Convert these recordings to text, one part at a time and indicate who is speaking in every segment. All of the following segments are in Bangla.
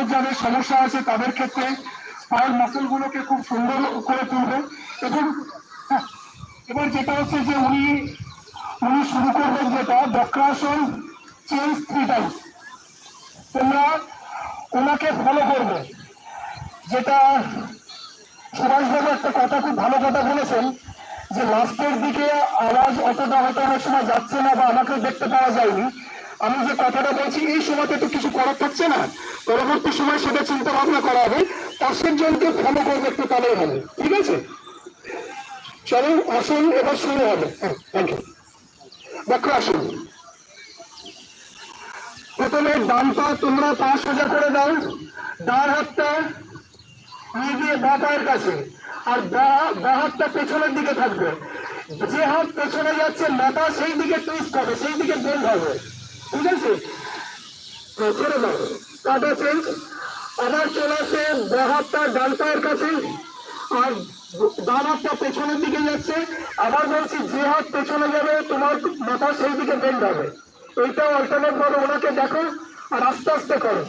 Speaker 1: পায়ের যাদের সমস্যা আছে তাদের ক্ষেত্রে পায়ের মাসেলগুলোকে খুব সুন্দর করে তুলবে এবং হ্যাঁ, এবার যেটা হচ্ছে যে উনি উনি শুরু করবেন যেটা বক্রাসন চেঞ্জ থ্রি টাইমস তোমরা ওনাকে ফলো করবে। যেটা সুভাষবাবু একটা কথা খুব ভালো কথা বলেছেন যে লাস্টের দিকে আওয়াজ অতটা হয়তো অনেক সময় যাচ্ছে না বা আমাকে দেখতে পাওয়া যায়নি। আমি যে কথাটা বলছি, এই সময়তে তো কিছু করার থাকছে না। পরবর্তী সময় সেটা চিন্তা ভাবনা করা হবে। পাশের জনকে ফলো করবে একটু তাহলেই হবে। ঠিক আছে? চলো আসুন, এবার শুরু হবে। থ্যাংক ইউ বক্র আসুন। প্রথমে ডান পা তোমরা পা সোজা করে দাও। ডান হাতটা নিয়ে বা পায়ের কাছে। আর বা- হাতটা পেছনের দিকে থাকবে। যে হাত পেছনে যাচ্ছে, মাথা সেই দিকে টুইস্ট হবে, সেই দিকে বেন্ড হবে। ঠিক আছে দাও কাটা চেঞ্জ আবার চলে আসে হাতটা ডান কাছে। আর ডান পেছনের দিকে যাচ্ছে। আবার বলছি, যে হাত পেছনে যাবে, তোমার মাথা সেই দিকে বেন্ড হবে। এইটাও অল্টারনেট ভাবে ওনাকে দেখো আর আস্তে আস্তে করো।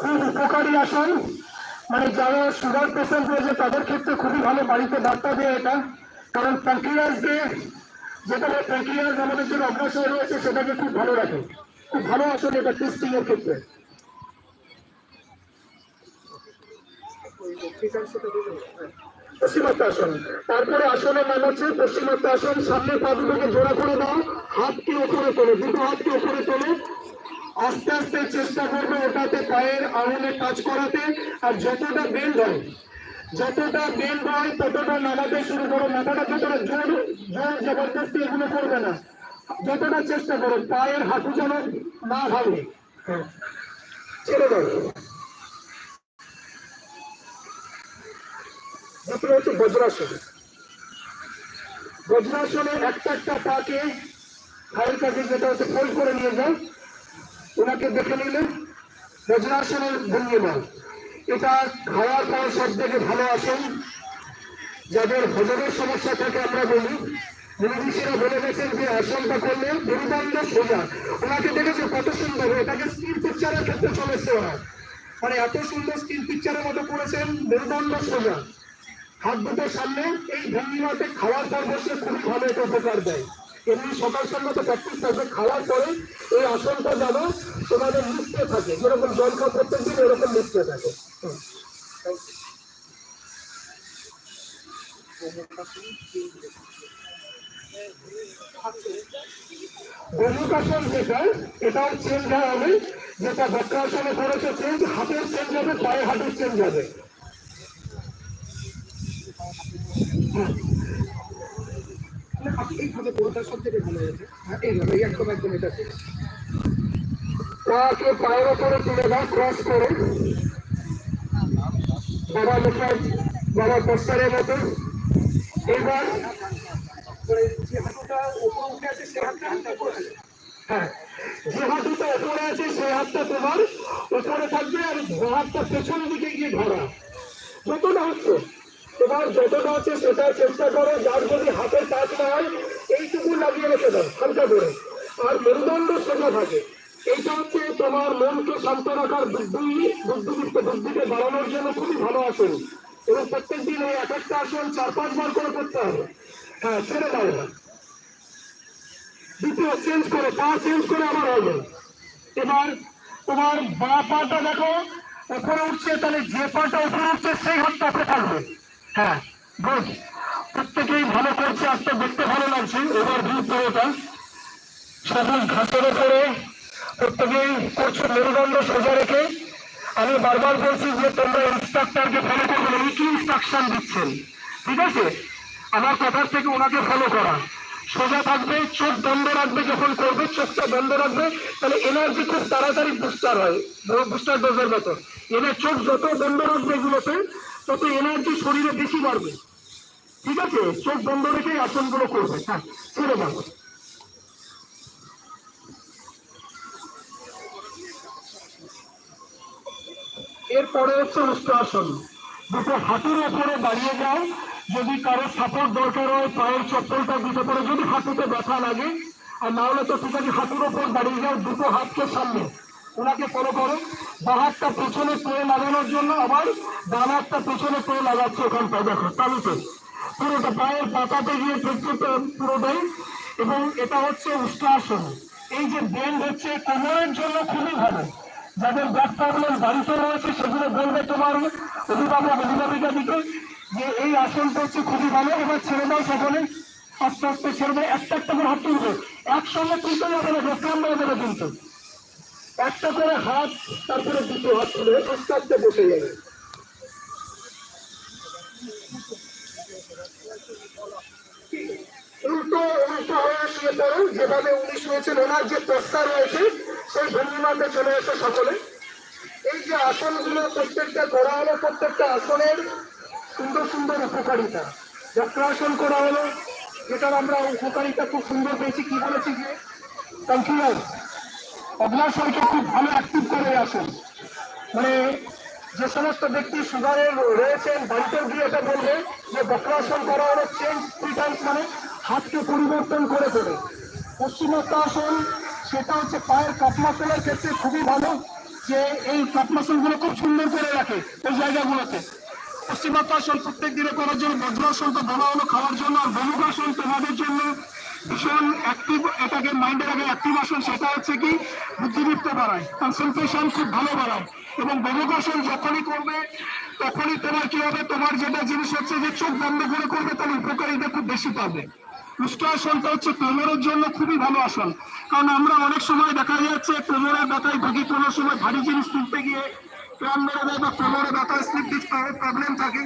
Speaker 1: খুব উপকারী আসন মানে যারা সুগার পেশেন্ট রয়েছে, তাদের ক্ষেত্রে খুবই ভালো বাড়িতে ডাক্তার দেয় এটা। কারণ প্যাঙ্ক্রিয়াসকে যেটা প্যাঙ্ক্রিয়াস আমাদের জন্য অগ্রসর রয়েছে, সেটাকে খুব ভালো রাখে। খুব ভালো আসন এটা টেস্টিং এর ক্ষেত্রে। পশ্চিমাত্ম আসন তারপরে আসনের নাম হচ্ছে পশ্চিমাত্ম আসন সামনে পা দুটোকে জোড়া করে দাও। হাতকে ওপরে তোলো, দুটো হাতকে ওপরে তোলো। আস্তে আস্তে চেষ্টা করবে ওটাতে পায়ের আঙুলে কাজ করাতে, আর যতটা বেন্ড হয় যতটা বেন্ড হয় ততটা নামাতে শুরু করো। মাথাটা যতটা জোর জোর জবরদস্তি এগুলো করবে না। যতটা চেষ্টা করো, পায়ের হাঁটু যেন না হ্যাঁ। ছেড়ে হচ্ছে বজ্রাসন। একটা একটা পাকে কাছে যেটা হচ্ছে ফোল্ড করে নিয়ে যাও। ওনাকে দেখে নিলে বজ্রাসনের ভঙ্গিমা এটা খাওয়ার পর সব থেকে ভালো আসন যাদের হজমের সমস্যা থাকে আমরা বলি। মনীষীরা বলে গেছেন যে আসনটা করলে মেরুদণ্ড সোজা। ওনাকে দেখেছে কত সুন্দর, এটাকে স্ক্রিন পিকচারের ক্ষেত্রে চলে এসছে ওরা। মানে এত সুন্দর স্ক্রিন পিকচারের মতো করেছেন মেরুদণ্ড সোজা। হাত দুটোর সামনে, এই ভঙ্গিমাতে খাওয়ার পর বসে খুবই ভালো এটা উপকার দেয়। এমনি সকাল সন্ধ্যা তো প্র্যাকটিস থাকবে, খাওয়ার পরে এই আসনটা যেন তোমাদের লিখতে থাকে। যেরকম জল খাওয়া প্রত্যেক দিন, এরকম লিখতে থাকে। হুম। যেটা এটাও চেঞ্জ হবে যেটা বক্রাসনে করেছে চেঞ্জ হাতের চেঞ্জ হবে, পায়ে হাতের চেঞ্জ হবে। এইভাবে কোনটা সব থেকে ভালো হয়েছে? হ্যাঁ এইভাবে, এই একদম একদম এটা পাকে পায়ের ওপরে তুলে দাও ক্রস করে। বাবা মুখে, বাবা পোস্টারের মতো। এবার যে হাঁটুটা উপরে উঠে আছে, সে হাতটা হাতটা আছে। হ্যাঁ যে হাঁটুটা উপরে আছে সেই হাতটা তোমার উপরে থাকবে আর হাতটা পেছন দিকে গিয়ে ধরা। যতটা হচ্ছে তোমার যতটা আছে সেটা চেষ্টা করো, যার যদি হাতের কাজ না হয়, এইটুকু লাগিয়ে রেখে দাও, হালকা করে। আর মেরুদণ্ড সোজা থাকে। এইটা হচ্ছে তোমার মনকে শান্ত রাখার বুদ্ধি বুদ্ধিদীপ্ত বুদ্ধিকে বাড়ানোর জন্য খুবই ভালো আসন। এবং প্রত্যেক দিন এই এক একটা আসন চার, পাঁচবার করে করতে হবে। হ্যাঁ ছেড়ে দাও না দ্বিতীয় চেঞ্জ করে, পা চেঞ্জ করে আবার হবে। এবার তোমার বা পাটা দেখো, উপরে উঠছে, তাহলে যে পাটা উপরে উঠছে, সেই হাতটা থাকবে। হ্যাঁ গুড। প্রত্যেকেই ভালো করছে আজকে দেখতে ভালো লাগছে। এবার ভিউ ওটা সবুজ ঘাসের উপরে প্রত্যেকেই করছ মেরুদণ্ড সোজা রেখে। আমি বারবার বলছি যে তোমরা ইনস্ট্রাক্টরকে ফলো করবে উনি কি ইনস্ট্রাকশন দিচ্ছেন? ঠিক আছে? আমার কথার থেকে ওনাকে ফলো করা। সোজা থাকবে, চোখ বন্ধ রাখবে যখন করবে, চোখটা বন্ধ রাখবে, তাহলে এনার্জি খুব তাড়াতাড়ি বুস্টার হয়। বুস্টার ডোজের মতো। এবার চোখ যত বন্ধ রাখবে এগুলোতে তত এনার্জি শরীরে বেশি বাড়বে। ঠিক আছে? চোখ বন্ধ রেখে আসনগুলো করবে। হ্যাঁ ছেড়ে দাও। এরপরে হচ্ছে উষ্ট্রাসন দুটো হাঁটুর ওপরে দাঁড়িয়ে যাও। যদি কারও সাপোর্ট দরকার হয়, পায়ের চপ্পলটা দিতে পারে যদি হাঁটুতে ব্যথা লাগে, আর না হলে তো ঠিক আছে, হাঁটুর ওপর দাঁড়িয়ে যাও, দুটো হাতকে সামনে। ওনাকে ফলো করো বা হাতটা পেছনে পেয়ে লাগানোর জন্য আবার ডান হাতটা পেছনে পেয়ে লাগাচ্ছে ওখানটায়। দেখো, তালুতে। পুরোটা পায়ের পাতাতে গিয়ে ফেলছে পুরোটাই। এবং এটা হচ্ছে উষ্ট্রাসন এই যে বেন্ড হচ্ছে কোমরের জন্য খুবই ভালো। যাদের ব্যাক প্রবলেম বাড়িতে রয়েছে সেগুলো বলবে তোমার অভিভাবক, অভিভাবিকা দিকে যে এই আসনটা হচ্ছে খুবই ভালো। এবার ছেড়ে দাও সকলে আস্তে আস্তে ছেড়ে দেয় একটা একটা করে হাত তুলবে। একসঙ্গে তুলতে যাবে না মেরে দেবে কিন্তু। একটা করে হাত, তারপরে দুটো হাত তুলে আস্তে আস্তে বসে যাবে। উল্টো উল্টো হয়ে শুয়ে পড়ো যেভাবে উনি শুয়েছেন ওনার যে প্রস্তার রয়েছে, সেই ভঙ্গিমাতে চলে এসে সকলে। এই যে আসনগুলো প্রত্যেকটা করা হলো, প্রত্যেকটা আসনের সুন্দর সুন্দর উপকারিতা। বক্রাসন করা হলো, যেটার আমরা উপকারিতা খুব সুন্দর পেয়েছি, কি বলেছি যে? কনফিডেন্স অগ্নাশয়কে খুব ভালো অ্যাক্টিভ করে আসেন। মানে যে সমস্ত ব্যক্তি সুগারের রয়েছেন, বাড়িতে গিয়ে এটা বলবে যে বক্রাসন করা হলো চেঞ্জ থ্রি টাইমস মানে হাতকে পরিবর্তন করে তোলে। পশ্চিমোত্তাসন সেটা হচ্ছে পায়ের কাপমাসনের ক্ষেত্রে খুবই ভালো, যে এই কাপমাসনগুলো খুব সুন্দর করে রাখে ওই জায়গাগুলোতে। পশ্চিমোত্তাসন প্রত্যেক দিনে করার জন্য বজ্রাসন তো বলা হলো খাওয়ার জন্য আর বেলুকাসন তোমাদের জন্য ভীষণ অ্যাক্টিভ এটাকে মাইন্ডের আগে অ্যাক্টিভ আসন, সেটা হচ্ছে কি বুদ্ধিদীপ্ত বাড়ায়। কনসেন্ট্রেশন খুব ভালো বাড়ায়। এবং বেলুকাসন যখনই করবে, তখনই তোমার কি হবে? তোমার যেটা জিনিস হচ্ছে যে চোখ বন্ধ করে করবে তাহলে উপকারিতা খুব বেশি পাবে। উষ্ট্রাসনটা হচ্ছে কোমরের জন্য খুবই ভালো আসন। কারণ আমরা অনেক সময় দেখা যাচ্ছে কোমরের ব্যথায় ভুগি, কোনো সময় ভারী জিনিস তুলতে গিয়ে প্রাণ মেরে দেয় বা কোমরে ব্যথায় স্লিপ ডিস্ক প্রবলেম থাকে।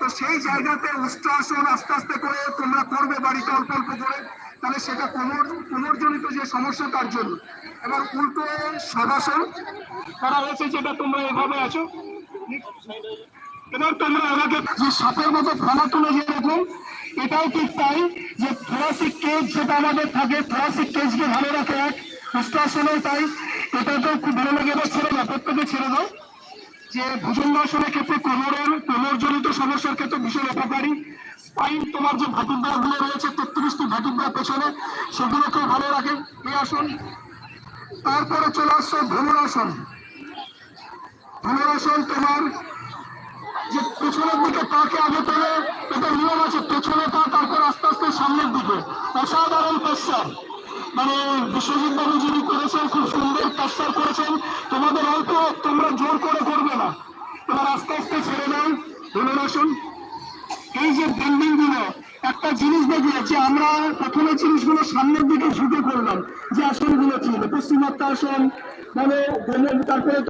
Speaker 1: তো সেই জায়গাতে উষ্ট্রাসন আস্তে আস্তে করে তোমরা করবে বাড়িতে অল্প অল্প করে। তাহলে সেটা কোমর কোমরজনিত যে সমস্যা তার জন্য। এবার উল্টো সদাসন করা হয়েছে যেটা তোমরা এভাবে আছো। এবার তোমরা আমাকে যে সাপের মতো ফলা তুলে যেরকম এটাও ঠিক তাই যে থোরাসিক কেজ যেটা আমাদের থাকে থোরাসিক কেজকে ভালো রাখে এক। উষ্ট্রাসনও তাই এটাতেও খুব ভালো লাগে। এবার ছেড়ে দাও, প্রত্যেকে ছেড়ে দাও। যে ভুজঙ্গাসনের ক্ষেত্রে কোমরের, কোমরজনিত সমস্যার ক্ষেত্রে ভীষণ উপকারী। স্পাইন তোমার যে ভাটিদ্বারগুলো রয়েছে, তেত্রিশটি ভাটিদ্বার পেছনে সেগুলোকেও ভালো রাখে এই আসন। তারপরে চলে আসছে ধনুরাসন ধনুরাসন তোমার যে পেছনের দিকে পাকে আগে তোলে এটা নিয়ম আছে, পেছনে পা তারপর আস্তে আস্তে সামনের দিকে। অসাধারণ পেশার মানে বিশ্বজিৎ বাবু যিনি করেছেন, খুব সুন্দর পেশার করেছেন। তোমাদের অল্প, তোমরা জোর করে করবে না। তোমার আস্তে আস্তে ছেড়ে দাও। ধনুরাসন এই যে বিল্ডিংগুলো একটা জিনিস দেখি যে আমরা প্রথমে জিনিসগুলো সামনের দিকে ঝুঁকে করলাম যে আসনগুলো ছিল পশ্চিমাত্মা আসন মানে তারপরে